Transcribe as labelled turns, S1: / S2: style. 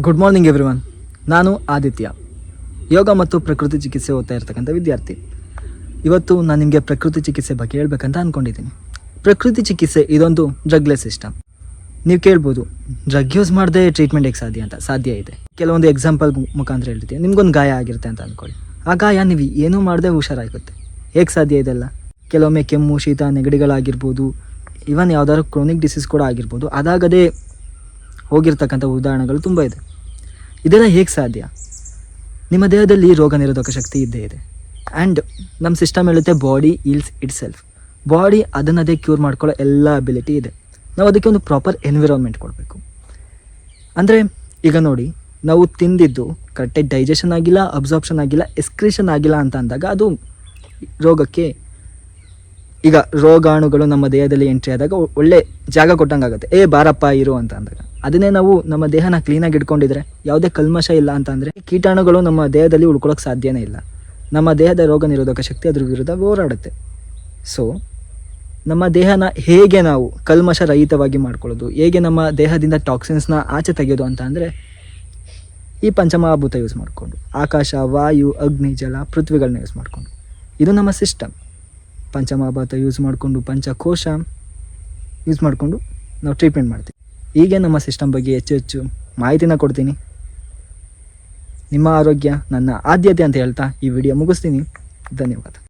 S1: Good morning everyone ನಾನು ಆದಿತ್ಯ. ಯೋಗ ಮತ್ತು ಪ್ರಕೃತಿ ಚಿಕಿತ್ಸೆ ಓದ್ತಾ ಇರ್ತಕ್ಕಂಥ ವಿದ್ಯಾರ್ಥಿ. ಇವತ್ತು ನಾನು ನಿಮಗೆ ಪ್ರಕೃತಿ ಚಿಕಿತ್ಸೆ ಬಗ್ಗೆ ಹೇಳ್ಬೇಕಂತ ಅಂದ್ಕೊಂಡಿದ್ದೀನಿ ಪ್ರಕೃತಿ ಚಿಕಿತ್ಸೆ ಇದೊಂದು ಡ್ರಗ್ಲೆಸ್ ಸಿಸ್ಟಮ್ ನೀವು ಕೇಳ್ಬೋದು ಡ್ರಗ್ ಯೂಸ್ ಮಾಡದೆ ಟ್ರೀಟ್ಮೆಂಟ್ ಹೇಗೆ ಸಾಧ್ಯ ಅಂತ ಸಾಧ್ಯ ಇದೆ. ಕೆಲವೊಂದು ಎಕ್ಸಾಂಪಲ್ ಮುಖಾಂತರ ಹೇಳ್ತೀನಿ ನಿಮ್ಗೊಂದು ಗಾಯ ಆಗಿರುತ್ತೆ ಅಂತ ಅಂದ್ಕೊಳ್ಳಿ ಆ ಗಾಯ ನೀವು ಏನೂ ಮಾಡದೆ ಹುಷಾರಾಗುತ್ತೆ. ಹೇಗೆ ಸಾಧ್ಯ ಇದೆಲ್ಲ ಕೆಲವೊಮ್ಮೆ ಕೆಮ್ಮು, ಶೀತ, ನೆಗಡಿಗಳಾಗಿರ್ಬೋದು ಇವನ್ ಯಾವ್ದಾದ್ರು ಕ್ರೋನಿಕ್ ಡಿಸೀಸ್ ಕೂಡ ಆಗಿರ್ಬೋದು. ಅದಾಗದೇ ಹೋಗಿರ್ತಕ್ಕಂಥ ಉದಾಹರಣೆಗಳು ತುಂಬ ಇದೆ. ಇದೆಲ್ಲ ಹೇಗೆ ಸಾಧ್ಯ? ನಿಮ್ಮ ದೇಹದಲ್ಲಿ ರೋಗ ನಿರೋಧಕ ಶಕ್ತಿ ಇದ್ದೇ ಇದೆ. ಆ್ಯಂಡ್ ನಮ್ಮ ಸಿಸ್ಟಮ್ ಹೇಳುತ್ತೆ body heals itself body ಅದನ್ನದೇ ಕ್ಯೂರ್ ಮಾಡ್ಕೊಳ್ಳೋ ಎಲ್ಲ ಅಬಿಲಿಟಿ ಇದೆ. ನಾವು ಅದಕ್ಕೆ ಒಂದು ಪ್ರಾಪರ್ ಎನ್ವಿರಾನ್ಮೆಂಟ್ ಕೊಡಬೇಕು. ಅಂದರೆ ಈಗ ನೋಡಿ, ನಾವು ತಿಂದಿದ್ದು ಕರೆಕ್ಟಾಗಿ ಡೈಜೆಷನ್ ಆಗಿಲ್ಲ ಅಬ್ಸಾರ್ಪ್ಷನ್ ಆಗಿಲ್ಲ ಎಸ್ಕ್ರಿಷನ್ ಆಗಿಲ್ಲ ಅಂತ ಅಂದಾಗ ಅದು ರೋಗಕ್ಕೆ ಈಗ ರೋಗಾಣುಗಳು ನಮ್ಮ ದೇಹದಲ್ಲಿ ಎಂಟ್ರಿ ಆದಾಗ ಒಳ್ಳೆ ಜಾಗ ಕೊಟ್ಟಂಗೆ ಆಗುತ್ತೆ ಏ ಬಾರಪ್ಪ ಇರು ಅಂತ ಅಂದಾಗ. ಅದನ್ನೇ ನಾವು ನಮ್ಮ ದೇಹನ ಕ್ಲೀನಾಗಿ ಇಟ್ಕೊಂಡಿದ್ರೆ ಯಾವುದೇ ಕಲ್ಮಶ ಇಲ್ಲ ಅಂತ ಅಂದರೆ ಕೀಟಾಣುಗಳು ನಮ್ಮ ದೇಹದಲ್ಲಿ ಉಳ್ಕೊಳ್ಳೋಕೆ ಸಾಧ್ಯನೇ ಇಲ್ಲ. ನಮ್ಮ ದೇಹದ ರೋಗ ನಿರೋಧಕ ಶಕ್ತಿ ಅದ್ರ ವಿರುದ್ಧ ಹೋರಾಡುತ್ತೆ. ಸೊ ನಮ್ಮ ದೇಹನ ಹೇಗೆ ನಾವು ಕಲ್ಮಶ ರಹಿತವಾಗಿ ಮಾಡ್ಕೊಳ್ಳೋದು, ಹೇಗೆ ನಮ್ಮ ದೇಹದಿಂದ ಟಾಕ್ಸಿನ್ಸ್ನ ಆಚೆ ತೆಗೆಯೋದು ಅಂತ ಅಂದರೆ ಈ ಪಂಚಮಹಾಭೂತ ಯೂಸ್ ಮಾಡಿಕೊಂಡು, ಆಕಾಶ, ವಾಯು, ಅಗ್ನಿ, ಜಲ, ಪೃಥ್ವಿಗಳನ್ನ ಯೂಸ್ ಮಾಡಿಕೊಂಡು. ಇದು ನಮ್ಮ ಸಿಸ್ಟಮ್ ಪಂಚಮಹಾಭೂತ ಯೂಸ್ ಮಾಡಿಕೊಂಡು, ಪಂಚಕೋಶ ಯೂಸ್ ಮಾಡಿಕೊಂಡು ನಾವು ಟ್ರೀಟ್ಮೆಂಟ್ ಮಾಡ್ತೀವಿ. ಹೀಗೆ ನಮ್ಮ ಸಿಸ್ಟಮ್ ಬಗ್ಗೆ ಹೆಚ್ಚು ಹೆಚ್ಚು ಮಾಹಿತಿನ ಕೊಡ್ತೀನಿ. ನಿಮ್ಮ ಆರೋಗ್ಯ, ನನ್ನ ಆದ್ಯತೆ ಅಂತ ಹೇಳ್ತಾ ಈ ವಿಡಿಯೋ ಮುಗಿಸ್ತೀನಿ. ಧನ್ಯವಾದ.